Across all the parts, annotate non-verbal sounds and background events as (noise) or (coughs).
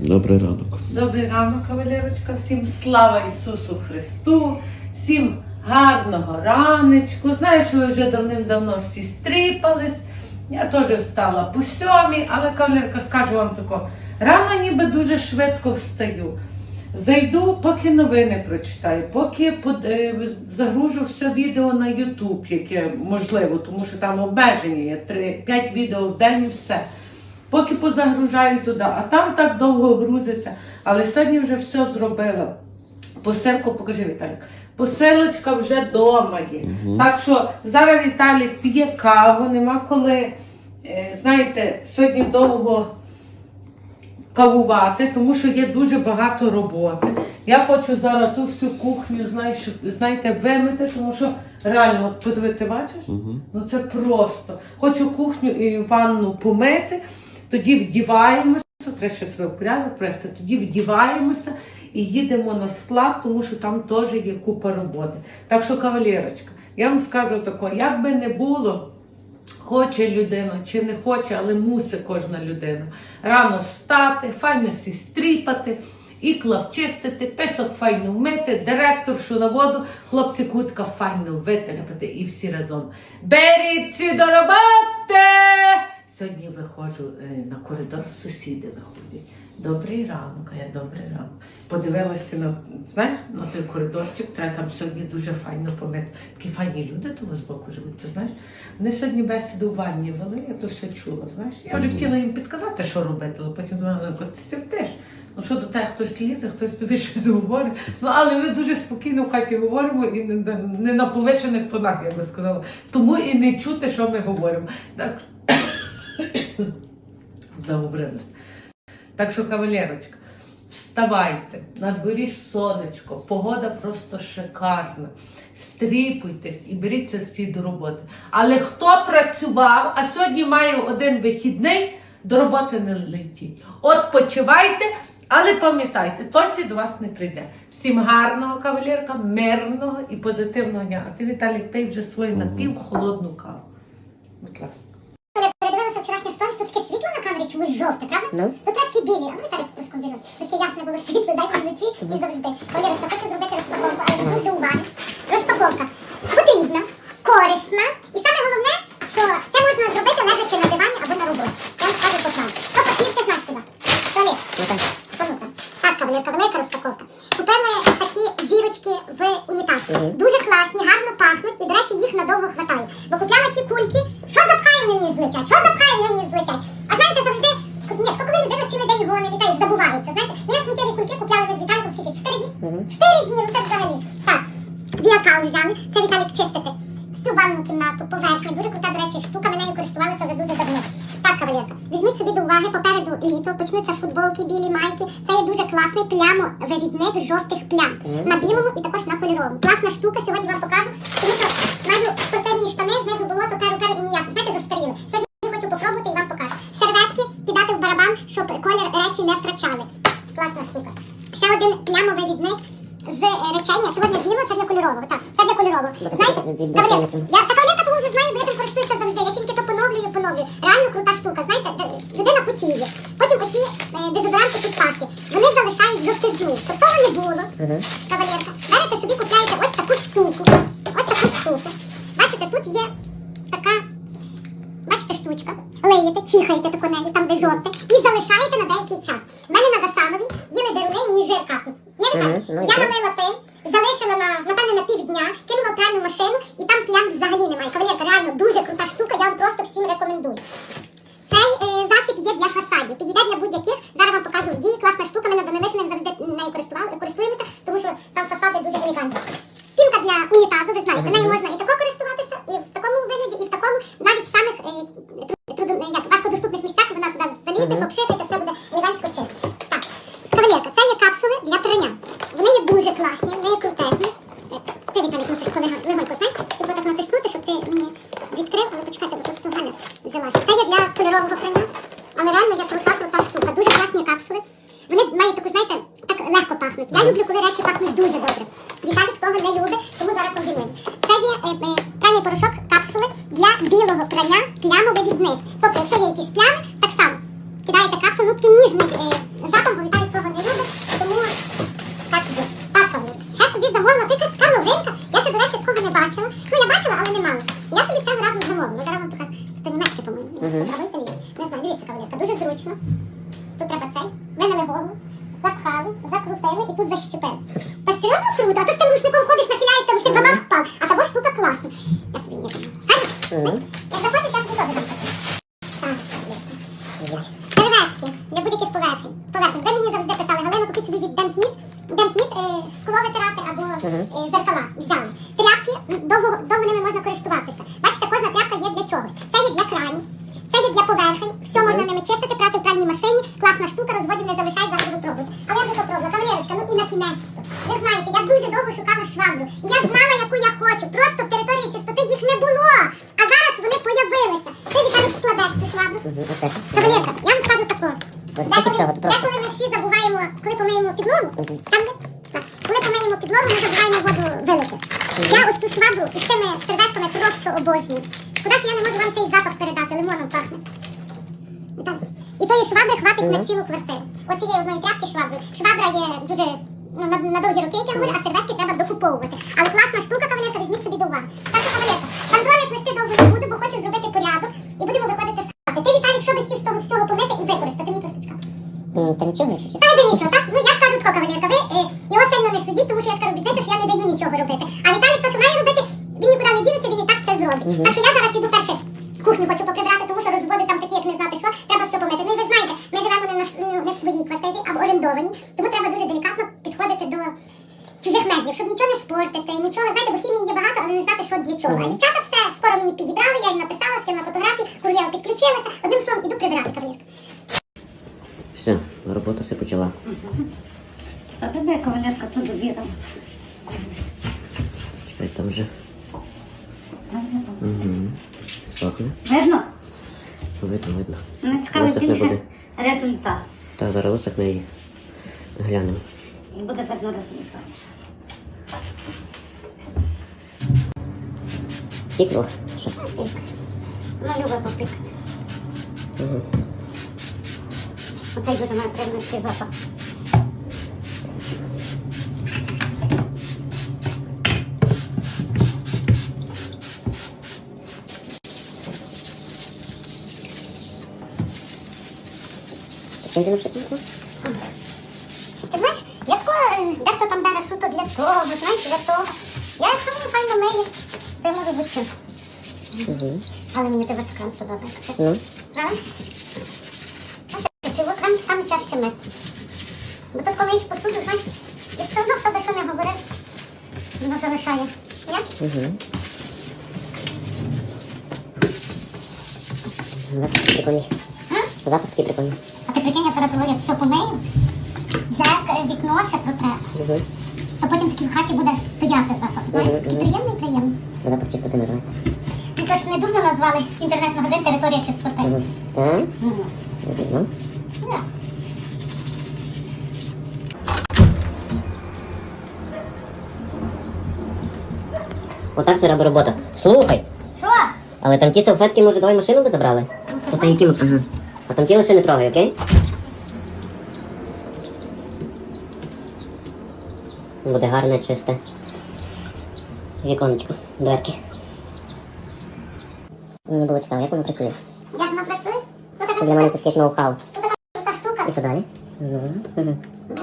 Добрий ранок. Добрий ранок, кавалерочка. Всім слава Ісусу Христу, всім гарного раночку. Знаю, що ви вже давним-давно всі стріпались. Я теж встала по сьомій, але кавалерка скажу вам тако. Рано ніби дуже швидко встаю. Зайду, поки новини прочитаю, поки е, загружу все відео на YouTube, яке можливо, тому що там обмеження є 3, 5 відео в день і все. Поки позагружаю туди, а там так довго грузиться. Але сьогодні вже все зробила. Посилку, покажи Віталік. Посилочка вже вдома є. Так що зараз Віталік п'є каву, нема коли. е, Знаєте, сьогодні довго кавувати, тому що є дуже багато роботи. Я хочу зараз ту всю кухню, знаєш, знаєте, вимити, тому що реально, от подиви, ти бачиш? Ну це просто. Хочу кухню і ванну помити, тоді вдіваємося, треба ще себе порядок привести, тоді вдіваємося і їдемо на склад, тому що там теж є купа роботи. Так що, кавалерочка, я вам скажу тако, як би не було. Хоче людина чи не хоче, але мусить кожна людина. Рано встати, файно сі стріпати, ікла вчистити, писок файно вмити, директоршу на воду, хлопці кутка файно витерпати і всі разом. Беріться до роботи! Сьогодні виходжу е, на коридор, сусіди виходять. Добрий ранок, а я добрий ранок. Подивилася на, знаєш, на той коридорчик, треба там сьогодні дуже файно помити. Такі файні люди того з боку живуть, ти знаєш. Вони сьогодні бесіду в ванні вели, я то все чула, знаєш. Я вже хотіла їм підказати, що робити, але потім думала, ну, ти сівтиш. Ну що до тебе хтось лізе, хтось тобі (laughs) щось говорить. Ну але ми дуже спокійно в хаті говоримо і не, не на повишених тонах, я би сказала. Тому і не чути, що ми говоримо. Так (coughs) заговорилась. Так що, кавалерочка, вставайте, на дворі сонечко, погода просто шикарна. Стріпуйтесь і беріться всі до роботи. Але хто працював, а сьогодні має один вихідний, до роботи не летіть. От почивайте, але пам'ятайте, Тосі до вас не прийде. Всім гарного кавалерка, мирного і позитивного дня. А ти, Віталій, пий вже свою напівхолодну каву. Будь ласка. Я передивилася вчорашнє сторіс, тут таке світло на камері чомусь жовте, правда? Ну. Тут такі білі, а ну так тут скомбінуй. Таке ясне було світло, дайте вночі і завжди. Валерочка, хочу зробити розпаковку, але візьміть до уваги. Розпаковка потрібна, корисна і саме головне, що це можна зробити лежачи на дивані або на роботі. Я вам скажу по плану. Що папір ти знаєш туди? Туалет. Ну так. Абсолютно. Так, кавалерка, велика розпаковка. Купили такі зірочки в унітаз. Мгм. Дуже класні, гарно пахнуть і, до речі, їх надовго хватає. Бо купляла ті кульки, що запхає вони мені злетять, що запхає вони мені злетять. А знаєте, завжди, ні, коли людина цілий день його не літає, забувається, знаєте. Ну я сміттєві кульки купляла ми з Віталіком скільки? Чотири дні? Мгм. Чотири дні, ну це взагалі. Так, біокал взяли, це Віталік чистити. Всю ванну кімнату, поверхню, дуже крута, до речі, штука, ми нею користувалися вже дуже давно. Так, кавалерка, візьміть собі до уваги, попереду літо, почнуться футболки, білі майки. Це є дуже класний плямовивідник жовтих плям. На білому і також на кольоровому. Класна штука, сьогодні вам покажу, тому що маю спортивні штани, знизу було, то перу, перу і ніяк. Знаєте, застаріли. Сьогодні хочу попробувати і вам покажу. Серветки кидати в барабан, щоб колір речі не втрачали. Класна штука. Ще один плямовивідник з речей. Ні, сьогодні біло, це для кольорового. Так, це для кольорового. Знаєте, добре. я та кавалерка, тому вже знаю, бо я тим користуюся завжди. Я тільки то поновлюю, поновлюю. Реально крута штука. Знаєте, людина потіє. Потім оці е, дезодоранти під пахи. Вони залишають жовтизну. Щоб того не було. Ага. Кавалерка, зараз ви собі купляєте ось таку штуку. Ось таку штуку. Бачите, тут є така, бачите, штучка. Леєте, чихаєте тако нею, там де жовте, і залишаєте на деякий час. У мене на Гасанові їли деруни, мені жир капнув. Ні, не Мгм, так? ну, Я окей. налила тим, залишила на, напевне, на півдня, кинула в пральну машину, і там плям взагалі немає. Кавалерка, реально дуже крута штука, я вам просто всім рекомендую. Цей е, засіб є для фасадів, підійде для будь-яких. Зараз вам покажу в дії. Класна штука, ми на Данилишинах завжди нею користуємося, тому що там фасади дуже елегантні. Пінка для унітазу, ви знаєте, нею можна і тако користуватися, і в такому вигляді, і в такому, навіть в самих е, тру- труду- е, як, важкодоступних місцях вона сюди залізе, Мгм. попшити, це все буде елегантсько чисто. Так, кавалерка, це є капсули для прання. Вони є дуже класні, вони є крутезні. Е, Ти, Віталій, мусиш полегонько, знаєш, типу так натиснути, щоб ти мені відкрив, але почекайте, бо тут тут Галя взялася. Це є для кольорового прання, але реально є крута, крута штука. Дуже класні капсули. Вони мають таку, знаєте, так легко пахнуть. Я люблю, коли речі пахнуть дуже добре. Віталік того не любить, тому зараз комбінуємо. Це є е, е, пральний порошок капсули для білого прання плямовий відник. Тобто, якщо є якісь плями, так само кидаєте капсулу, ну ніжний Серветки для будь-яких поверхень. Поверхень. Ви мені завжди писали, Галина, купіть собі від Дентміт. Дентміт е, скло витирати або е, зеркала. Взяли. Тряпки, м, довго, довго ними можна користуватися. Бачите, кожна тряпка є для чогось. Це є для кранів, це є для поверхень. Все можна ними чистити, прати в пральній машині. Класна штука, розводів не залишай, зараз буду пробувати. Але я вже попробувала. Кавалерочка, ну і на кінець. Ви знаєте, я дуже довго шукала швабру. І я знала, яку я хочу. Просто в території чистоти їх не було. А зараз вони появилися. Ти Віталік складеш цю швабру. Мгм. Оце. Кавалерка, я вам скажу тако. Ось тільки всього, то просто. Деколи ми всі забуваємо, коли помиємо підлогу, там де? Так. Коли помиємо підлогу, ми забуваємо воду вилити. Я ось цю швабру із цими серветками просто обожнюю. Шкода, що я не можу вам цей запах передати, лимоном пахне. Так. І тої швабри хватить на цілу квартиру. Оцієї одної тряпки швабри. Швабра є дуже ну, на, на довгі роки, як я говорю, а серветки треба докуповувати. Але класна штука, кавалерка, візьміть собі до уваги. Так що, кавалерка, бандрони плести довго не буду, бо хочу зробити порядок і будемо виходити з хати. Ти, Віталік, що би хотів з того всього помити і використати, мені просто цікаво. Та нічого, чесно. Та нічого, так? Ну я скажу тако, кавалерка, ви е, його сильно не судіть, тому що я така робітниця, нічого робити. А Віталік, то, що має робити, він нікуди не дінеться, він і так це зробить. Так що я зараз іду перше кухню хочу поприбрати, тому що розводи там такі, як не знати що, треба все помити. Ну і ви знаєте, ми живемо не, на, с- ну, не в своїй квартирі, а в орендованій, тому треба дуже делікатно підходити до чужих медіїв, щоб нічого не спортити, нічого, знаєте, бо хімії є багато, але не знати, що для чого. А Мгм. дівчата все скоро мені підібрали, я їм написала, скинула фотографії, кур'єр підключилася. Одним словом, іду прибирати кавалерка. Все, робота все почала. Та тебе кавалерка то довірила. Чекай, там вже. Угу. Сохне. Видно? Видно, видно. Мене цікавий Висохне більше буде. результат. Так, зараз висохне і глянемо. І буде видно результат. Пікло щось. Вона любить попікати. Угу. Оцей дуже має приємний запах. Чим ти не пшикнув? Ти знаєш, яко е, дехто там бере суто для того, знаєш, для того. Я якщо мені файно миє, то я можу бути чим. Але мені тебе скрам подобається. Ну, Правда? Ці крем саме тяжче мити. Бо тут коли миєш посуду, знаєш, і все одно хто би що не говорив, воно залишає. Ні? угу. Запах такий прикольний. Запах такий прикольний. А ти прикинь, я перед тобою все помию, зерк, вікно ще Угу. то потім такий в хаті будеш стояти запах. Такий приємний, приємний. Запах чистоти називається. Ну то ж не дурно назвали інтернет-магазин територія чистоти. Так, Ну, я пізнав. ну. Отак все робить робота. Слухай, Що? але там ті салфетки, може, давай машину би забрали? Ото які ага. А там ті лише не трогай, окей? Буде гарне, чисте. Віконечко, дверки. Мені було цікаво, як воно працює. Як воно працює? Ну Це для мене все таки ноу-хау. Тут така штука. І що далі? Угу. Угу. От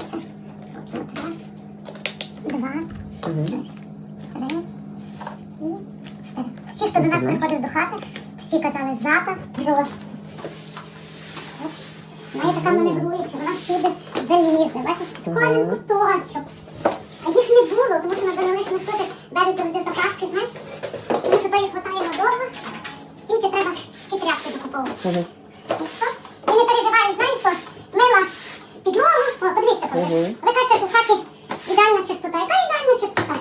Раз, два, Угу. три і чотири. Всі, хто до нас приходив до хати, всі казали запах просто. Вона така маневруюча, вона всюди залізе. Бачиш, кожен куточок. А їх не було, тому що на даноличних хтось беруть завжди запаски, знаєш? Тому що то їх хватає надовго, тільки треба ті тряпки закуповувати. Угу. Ти не переживаєш, знаєш що? Мила підлогу. О, подивіться. Мгм. Ви кажете, що в хаті ідеальна чистота. Яка ідеальна чистота?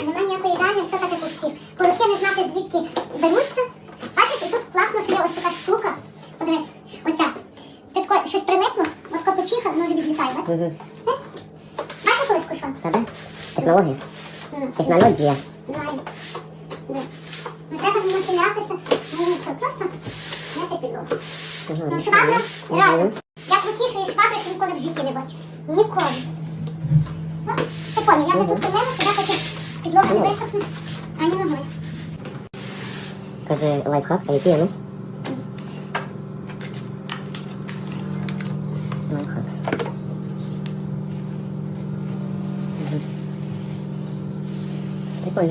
Нема ніякої ідеальної, все так як у всіх. Порохи не знати звідки беруться. Бачиш, і тут класно, що є ось така штука. Подивись, оця. Ти тако щось прилипло, от тако почихав, воно вже відлітає, бачиш? Угу. Бачиш колись кушав? Та де? Технологія. Технологія. Знаю. Не. Не треба нахилятися, нічого, просто мити підлогу. Ну, швабра, реально. Я крутішої швабри, ти ніколи в житті не бачив. Ніколи. Все. Ти поняв, я вже тут помила, сюди поки підлога не висохне, а не ногою. Каже лайфхак, а який, ну? Ну,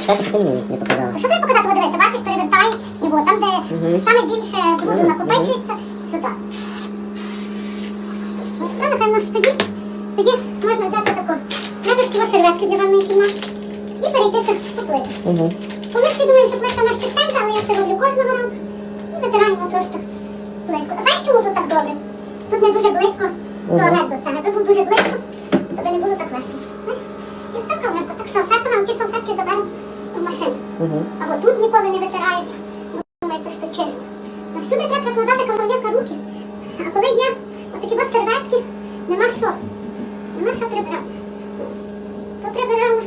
Чекайте, ти мені не показала. А що тобі показати? От дивися, бачиш, перевертай, і от там, де Мгм. саме більше бруду Мгм, накопичується, сюди. От все, нехай в нас тоді. Тоді можна взяти таку такі серветки для ванної кімнати і перейти по плиту. Угу. Бо всі що плитка в нас чистенька, але я це роблю кожного разу. І витираємо просто плитку. А знаєш, чому тут так добре? Тут не дуже близько туалет до цього. Якби був дуже близько, то би не було так весело. І все кавлерка, так салфетками, а ті салфетки заберемо в машину. Або тут ніколи не витирається. Думається, що чисто. Та всюди треба прикладати кавалерка руки. А коли є отакі ось серветки, нема що. Нема що прибрати. Поприбирала.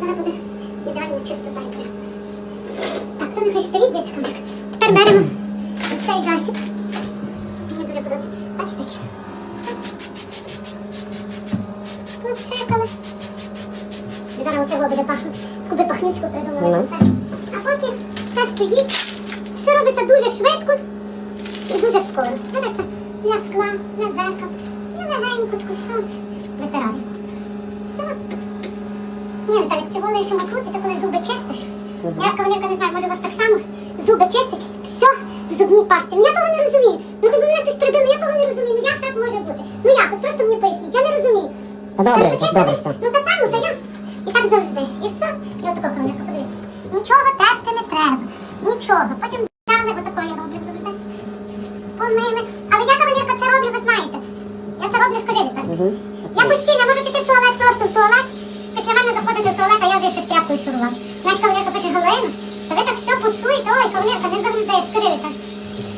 Зараз буде ідеально чистота і порядок. Так, то нехай стоїть дитька. Тепер беремо цей засіб. Мені дуже подобається. Бачите, Ну. І зараз оце буде пахнути. Таку би пахнючку придумали. Ну. Це. А поки це стоїть, все робиться дуже швидко і дуже скоро. Зараз це для скла, для зеркал. І легенько таку все витираємо. Все. Ні, Віталік, цього лишимо тут, і ти коли зуби чистиш. Я кавалерка не знаю, може у вас так само зуби чистить, все в зубній пасті. Ну я того не розумію. Ну тобі мене хтось прибив, я того не розумію. Ну як так може бути? Ну як? От просто мені поясніть, я. Та добре, Так, почистили? добре, все. Ну та там, ну та ясно. І так завжди. І все. І отако кавалерка, подивіться. Нічого терти не треба. Нічого. Потім взяли, отако я роблю завжди. Помили. Але я кавалерка це роблю, ви знаєте. Я це роблю, скажи Віталій. Угу. Я постійно можу піти в туалет, просто в туалет. Після мене заходити в туалет, а я вже щось тряпкою шурував. Знаєш, кавалерка пише Галина, та ви так все поцуєте, ой, кавалерка, не завжди, скажи Віталій.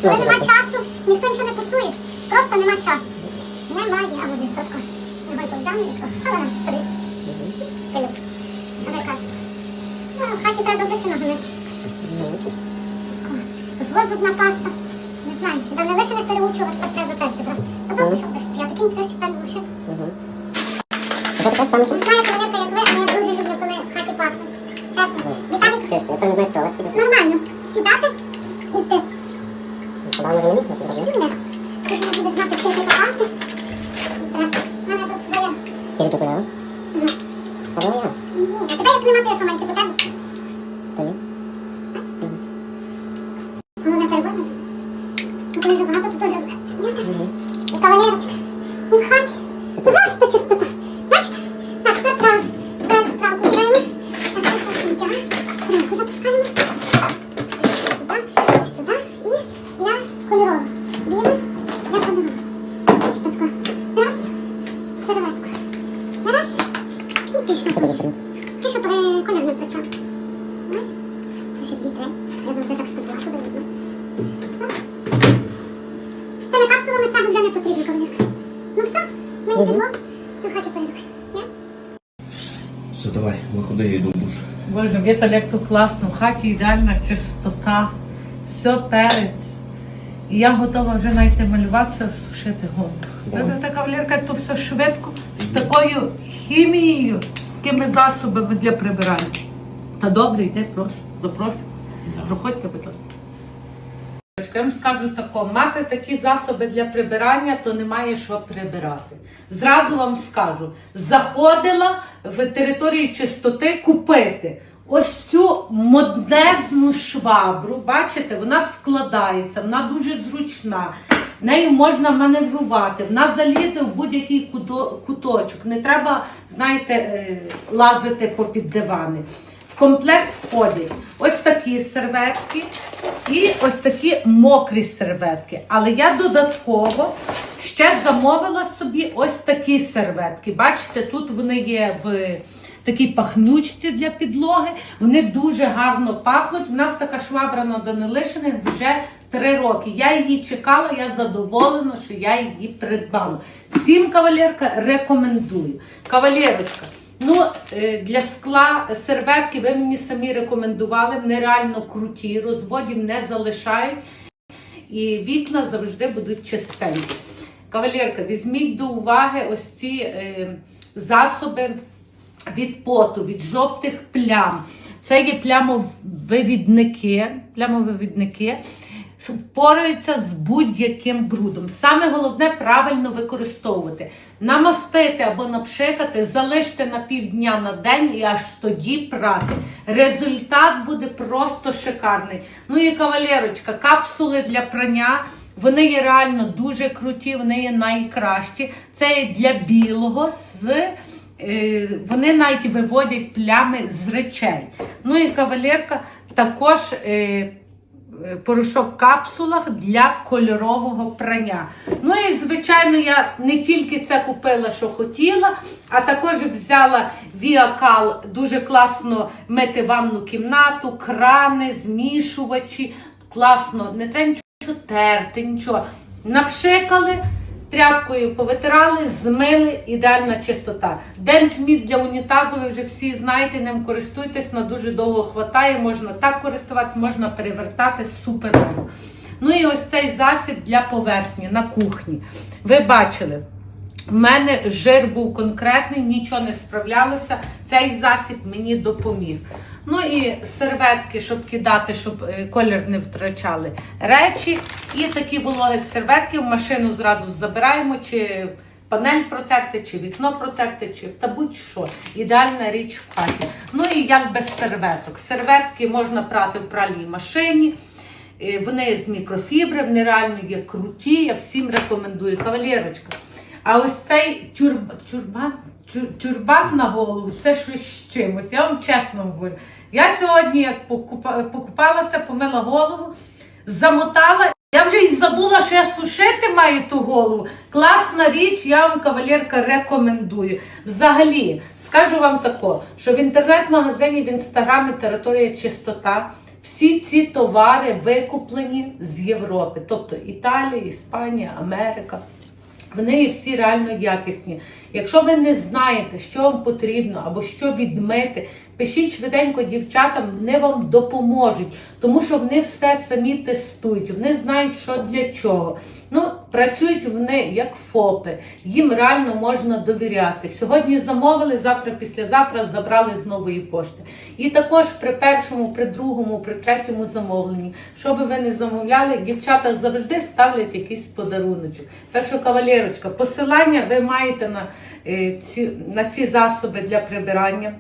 Коли нема часу, ніхто нічого не поцує. Просто нема часу. Немає, або відсотка. А добре, що краще я в хаті пахне. Чесно. Я там не знаю, туалет піде. нормально. Сідати і йти. Подав може мені, не зрозумів. Ні. Ти ж не будеш знати, скільки попасти. У мене тут своє. Скільки купляла? Ага. Та ну я. Ні, а тебе як нема, то я сама йти по тебе. Та ні. Воно не переводне. Ну, коли вже багато, то теж... Ні, так. Угу. І кавалерочка. Мгм. підлог, то порядок. Все, давай, виходи, я йду в душ. Боже, Віталь, як тут класно, в хаті ідеальна чистота, все перець. І я готова вже навіть не малюватися, сушити голову. Давай. Та кавалерка, як то все швидко, з такою хімією, з такими засобами для прибирання. Та добре, йди, прошу, запрошую. Проходьте, будь ласка. Я вам скажу тако, мати такі засоби для прибирання, то немає що прибирати. Зразу вам скажу, заходила в території чистоти купити ось цю моднезну швабру. Бачите, вона складається, вона дуже зручна. Нею можна маневрувати, вона залізе в будь-який куточок. Не треба, знаєте, е, лазити попід дивани. Комплект входять ось такі серветки і ось такі мокрі серветки. Але я додатково ще замовила собі ось такі серветки. Бачите, тут вони є в такій пахнючці для підлоги. Вони дуже гарно пахнуть. У нас така швабра на Данилишиних вже три роки. Я її чекала, я задоволена, що я її придбала. Всім кавалерка рекомендую. Кавалерочка. Ну, е, для скла серветки ви мені самі рекомендували, вони реально круті, розводів не залишають і вікна завжди будуть чистенькі. Кавалерка, візьміть до уваги ось ці е, засоби від поту, від жовтих плям. Це є плямовивідники, плямовивідники впораються з будь-яким брудом. Саме головне правильно використовувати. Намастити або напшикати, залиште на півдня на день і аж тоді прати. Результат буде просто шикарний. Ну і кавалерочка, капсули для прання. Вони є реально дуже круті, вони є найкращі. Це є для білого з. е, Вони навіть виводять плями з речей. Ну і кавалерка також е, порошок в капсулах для кольорового прання. Ну і звичайно, я не тільки це купила, що хотіла, а також взяла Віакал дуже класно мити ванну кімнату, крани, змішувачі. Класно, не треба нічого терти, нічого. Напшикали. Тряпкою повитирали, змили, ідеальна чистота. Дентмід для унітазу, ви вже всі знаєте, ним користуйтесь, на дуже довго хватає, можна так користуватися, можна перевертати супер. Ну і ось цей засіб для поверхні на кухні. Ви бачили, в мене жир був конкретний, нічого не справлялося. Цей засіб мені допоміг. Ну і серветки, щоб кидати, щоб е, колір не втрачали речі. І такі вологі серветки в машину зразу забираємо, чи панель протерти, чи вікно протерти, чи та будь-що. Ідеальна річ в хаті. Ну і як без серветок. Серветки можна прати в пральній машині. Е, Вони з мікрофібри, вони реально є круті. Я всім рекомендую. Кавалерочка. А ось цей тюрб... тюрбан, тюр... тюрбан на голову це щось з чимось. Я вам чесно говорю. Я сьогодні, як покупалася, помила голову, замотала. Я вже й забула, що я сушити маю ту голову. Класна річ, я вам, кавалерка, рекомендую. Взагалі, скажу вам тако, що в інтернет-магазині в інстаграмі територія чистота. Всі ці товари викуплені з Європи, тобто Італія, Іспанія, Америка. Вони неї всі реально якісні. Якщо ви не знаєте, що вам потрібно або що відмити, пишіть швиденько дівчатам, вони вам допоможуть, тому що вони все самі тестують, вони знають, що для чого. Ну, працюють вони як ФОПи, їм реально можна довіряти. Сьогодні замовили, завтра, післязавтра забрали з нової пошти. І також при першому, при другому, при третьому замовленні, що би ви не замовляли, дівчата завжди ставлять якийсь подаруночок. Так що, кавалерочка, посилання ви маєте на, е, ці, на ці засоби для прибирання.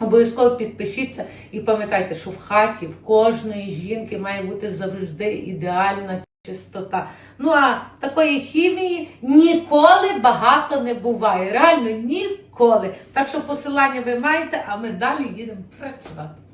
Обов'язково підпишіться і пам'ятайте, що в хаті в кожної жінки має бути завжди ідеальна чистота. Ну а такої хімії ніколи багато не буває. Реально ніколи. Так що посилання ви маєте, а ми далі їдемо працювати.